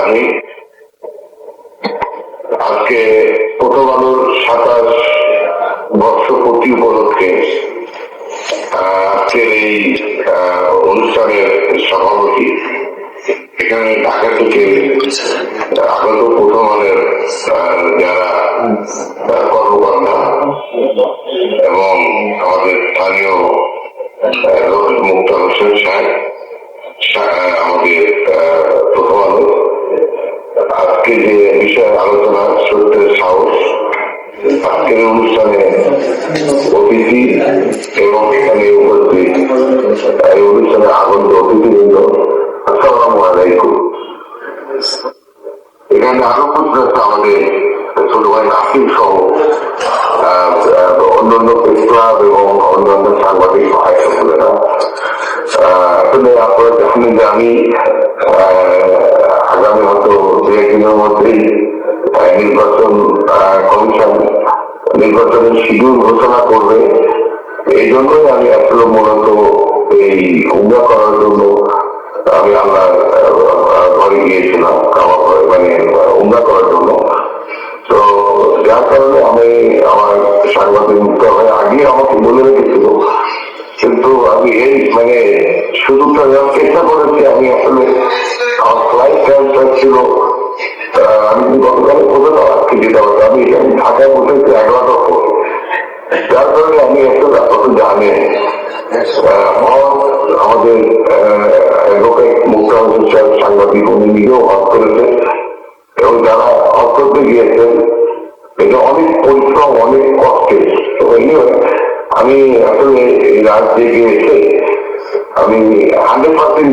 রাহিম আজকে প্রথম আলোর সাতাশ বর্ষপূর্তি উপলক্ষে আজকের এই অনুষ্ঠানের সভাপতি এখানে ঢাকা থেকে আগত প্রথম আলের যারা কর্মকর্তা এবং আমাদের স্থানীয় মুক্তা হোসেন সাহেব আমাদের প্রথম আলো আজকে যে বিষয়ে আলোচনা, সত্যের সাহস, আজকের অনুষ্ঠানে অতিথি এবং এখানে উপস্থিত এই অনুষ্ঠানে আগত অতিথিবৃন্দ, আসসালামু আলাইকুম। এখানে আরও প্রশ্ন আমাদের, ছোট ভাই নাসিম সহ অন্যান্য ক্লাব এবং অন্যান্য সাংবাদিক ভাই সকলেরা আসলে আপনারা জানেন যে আমি একদিনের মধ্যেই নির্বাচন কমিশন নির্বাচনের শিডিউল ঘোষণা করবে। এই জন্যই আমি আসলে মূলত এই উমরা করার জন্য আমি আল্লাহ ঘরে গিয়েছিলাম মানে উমরা করার জন্য। তো যার কারণে আমি আমার সাংবাদিক মুক্ত হয়ে আগে আমাকে বলে রেখেছিল। কিন্তু আমি এই মানে সুযোগটা নেওয়ার চেষ্টা করেছি। আমি আসলে আমার ফ্লাইট ক্যান্সার ছিল। আমি গতকালে আজকে যেতে হবে আমি ঢাকায় বসেছি এগারোটার পর যার কারণে আমি আপনাকে জানেন আহ, আমাদের অ্যাডভোকেট সাংবাদিক উনি নিজেও হজ করেছে এবং যারা হজ করতে গিয়েছেন এটা অনেক পরিশ্রম অনেক কষ্টের তো আমি আসলে রাত জেগে এসে আমি হান্ড্রেড পার্সেন্ট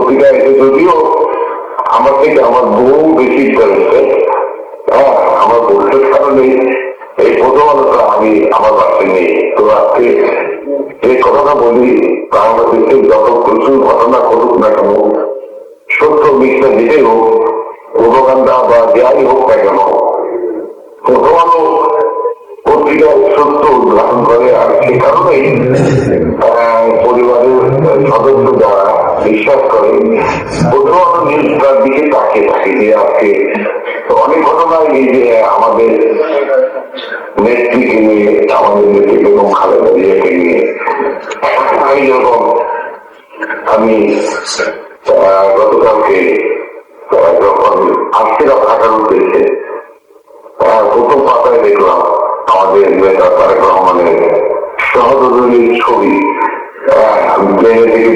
পত্রিকা এসে যদিও আমার থেকে আমার বহু বেশি করেছে হ্যাঁ আমার বলতে কারণে এই প্রথম আলোটা আমি আমার বাসায় নেই তো আজকে যে কথাটা বলি, বাংলাদেশে যত প্রচুর ঘটনা ঘটুক না কেন, সত্য, মিথ্যা যেটাই হোক, প্রোপাগান্ডা বা যাই হোক না কেন প্রথম আলো পত্রিকার সত্য উদ্ঘাটন করে আর সে কারণেই পরিবারের সদস্য যারা বিশ্বাস করে। আলো নিউজটার দিকে তাকিয়ে থাকে, যে আজকে অনেক ঘটনায় এই যে আমাদের নেত্রীকে নিয়ে, আমাদের নেত্রী বেগম খালেদা জিয়াকে নিয়ে। আমি যখন আমি গতকালকে যখন আসছিলাম ঢাকার উদ্দেশ্যে প্রথম পাতায় দেখলাম আমাদের তারেক রহমানের সহযোগীর ছবি। প্লেনে থেকে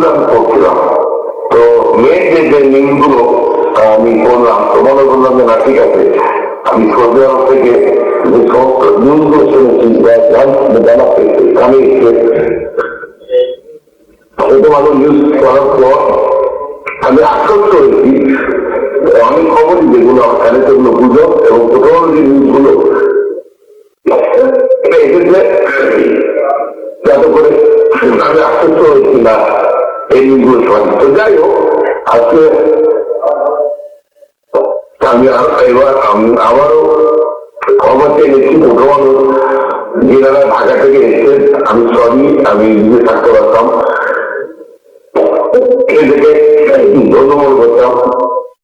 নিউজ আমি পড়ছিলাম তো মেন যে যে আমি পড়লাম তো মনে করলাম যে না, ঠিক আছে, আমি সৌদি থেকে যে সমস্ত নিউজগুলো শুনেছি জানা আমি আলো নিউজ করার পর আমি আশ্বস্ত হয়েছি। অনেক খবরই যেগুলো আমার কানে সেগুলো গুজব এবং প্রথম যে নিউজগুলো, এটা এসেছে। যাতে করে আমি আশ্বস্ত হয়েছি না এই তো যাই হোক আজকে আমি এবার আমারও খবর পেয়ে গেছি প্রথম আলো ঢাকা থেকে এসেছেন, আমি সরি আমি নিজে থাকতে পারতাম এদেরকে ধন্যবাদ করতাম।